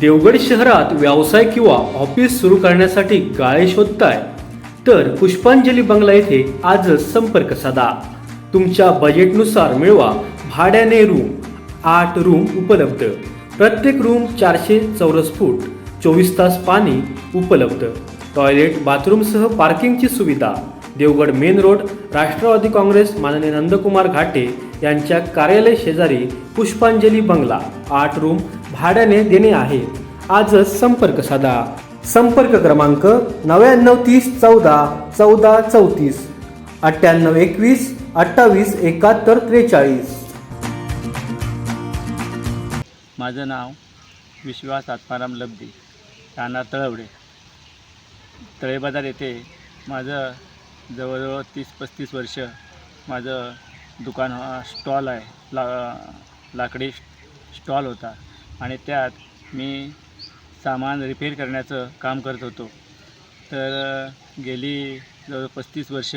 देवगड शहरात व्यवसाय किंवा ऑफिस सुरू करण्यासाठी गाळे शोधताय? तर पुष्पांजली बंगला येथे आजच संपर्क साधा. तुमच्या बजेटनुसार मिळवा भाड्याने रूम. आठ रूम उपलब्ध. प्रत्येक रूम चारशे चौरस फूट. चोवीस तास पाणी उपलब्ध. टॉयलेट बाथरूमसह पार्किंगची सुविधा. देवगड मेन रोड राष्ट्रवादी काँग्रेस माननीय नंदकुमार घाटे यांच्या कार्यालय शेजारी पुष्पांजली बंगला. आठ रूम भाड्याने देणे आहे. आजच संपर्क साधा. संपर्क क्रमांक नव्याण्णव तीस चौदा चौदा चौतीस अठ्ठ्याण्णव एकवीस अठ्ठावीस एकाहत्तर त्रेचाळीस. माझं नाव विश्वास आत्माराम लब्दी राहणार तळवडे. तळेबाजार येथे माझं जवळजवळ तीस पस्तीस वर्ष माझं दुकान स्टॉल आहे. ला लाकडी स्टॉल होता. आणि त्यात मी सामान रिपेअर करण्याचं काम करत होतो. तर गेली जवळ पस्तीस वर्ष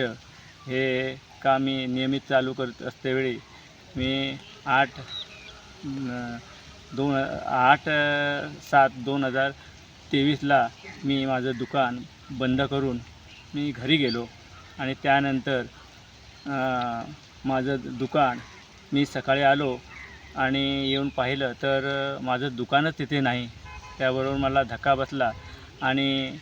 हे काम मी नियमित चालू करत असतेवेळी मी आठ दोन आठ सात दोन हजार तेवीसला मी माझं दुकान बंद करून मी घरी गेलो आणि त्यानंतर माझं दुकान मी सकाळी आलो आणि येऊन पाहिलं तर माझं दुकानच तिथे नाही. त्याबरोबर मला धक्का बसला आणि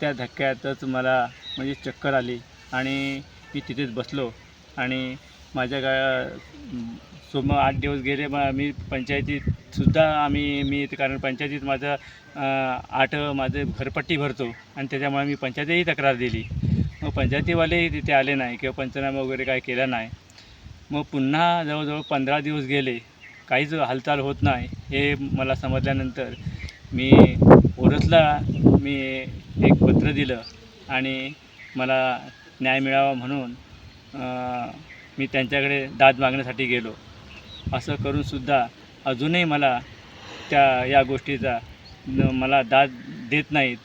त्या धक्क्यातच मला म्हणजे चक्कर आली आणि मी तिथेच बसलो. आणि माझ्या गा सोम आठ दिवस गेले मग मी पंचायतीतसुद्धा आम्ही मी कारण पंचायतीत माझं आठ माझे घरपट्टी भरतो आणि त्याच्यामुळे मी पंचायतीही तक्रार दिली. मग पंचायतीवालेही तिथे आले नाही किंवा पंचनामा वगैरे काय केला नाही. मग पुन्हा जवळजवळ पंधरा दिवस गेले. काहीच हालचाल होत नाही. हे मला समजल्यानंतर मी ओरसला मी एक पत्र दिलं आणि मला न्याय मिळावा म्हणून मी त्यांच्याकडे दाद मागण्यासाठी गेलो. असं करूनसुद्धा अजूनही मला त्या या गोष्टीचा न मला दाद देत नाहीत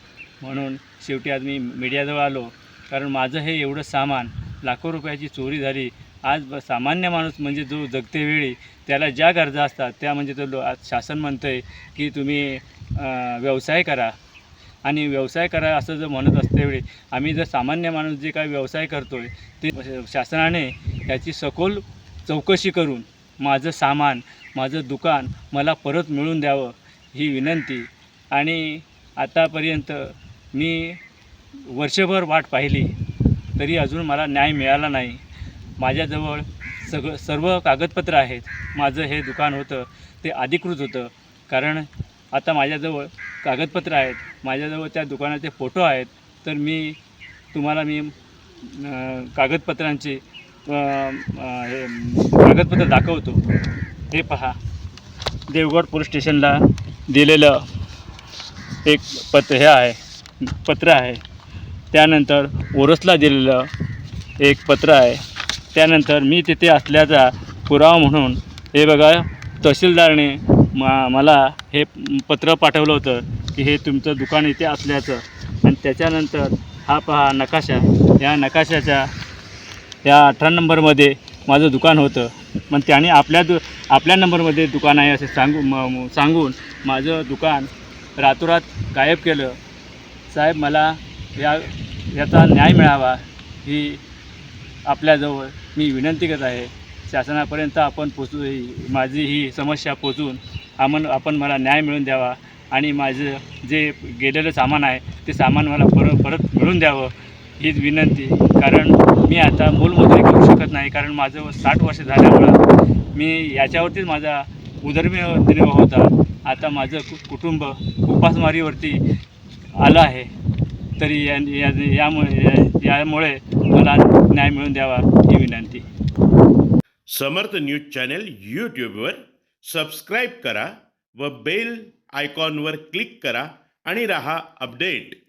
म्हणून शेवटी आज मी मीडियाजवळ आलो. कारण माझं हे एवढं सामान लाखो रुपयाची चोरी झाली आज सामान्य माणूस म्हणजे जो जगतेवेळी त्याला ज्या गरजा असतात त्या म्हणजे तो लो- आज शासन म्हणतं आहे की तुम्ही व्यवसाय करा. आणि व्यवसाय करा असं जर म्हणत असतेवेळी आम्ही जर सामान्य माणूस जे काय व्यवसाय करतो आहे ते शासनाने याची सखोल चौकशी करून माझं सामान माझं दुकान मला परत मिळवून द्यावं ही विनंती. आणि आतापर्यंत मी वर्षभर वाट पाहिली तरी अजून मला न्याय मिळाला नाही. माझ्याजवळ सगळं सर्व कागदपत्र आहेत. माझं हे दुकान होतं ते अधिकृत होतं. कारण आता माझ्याजवळ कागदपत्र आहेत. माझ्याजवळ त्या दुकानाचे फोटो आहेत. तर मी तुम्हाला मी कागदपत्रांची हे कागदपत्र दाखवतो. हे पहा. देवगड पोलीस स्टेशनला दिलेलं एक पत्र हे आहे पत्र आहे. त्यानंतर ओरसला दिलेलं एक पत्र आहे. त्यानंतर मी तिथे असल्याचा पुरावा म्हणून हे बघा तहसीलदारने मा मला हे पत्र पाठवलं होतं की हे तुमचं दुकान इथे असल्याचं. आणि त्याच्यानंतर हा पहा नकाशा. या नकाशाच्या या अठरा नंबरमध्ये माझं दुकान होतं. मग त्याने आपल्या दु आपल्या नंबरमध्ये दुकान आहे असे सांगू म- सांगून माझं दुकान रातोरात गायब केलं. साहेब मला या याचा न्याय मिळावा. ही आपल्याजवळ मी विनंती करत आहे शासनापर्यंत आपण पोचू माझी ही समस्या पोचून आमन आपण मला न्याय मिळून द्यावा आणि माझं जे गेलेलं सामान आहे ते सामान मला परत परत मिळून द्यावं हीच विनंती. कारण मी आता मूलमजुरी करू शकत नाही कारण माझं साठ वर्ष झाल्यामुळं मी याच्यावरतीच माझा उदरनिर्वाह होता. आता माझं कुटुंब उपासमारीवरती आलं आहे. तरी या या- यामुळे या- यामुळे मला न्याय मिळून द्यावा. ही विनंती. समर्थ न्यूज चॅनल यूट्यूबवर सबस्क्राईब करा व बेल आयकॉनवर क्लिक करा आणि रहा अपडेट.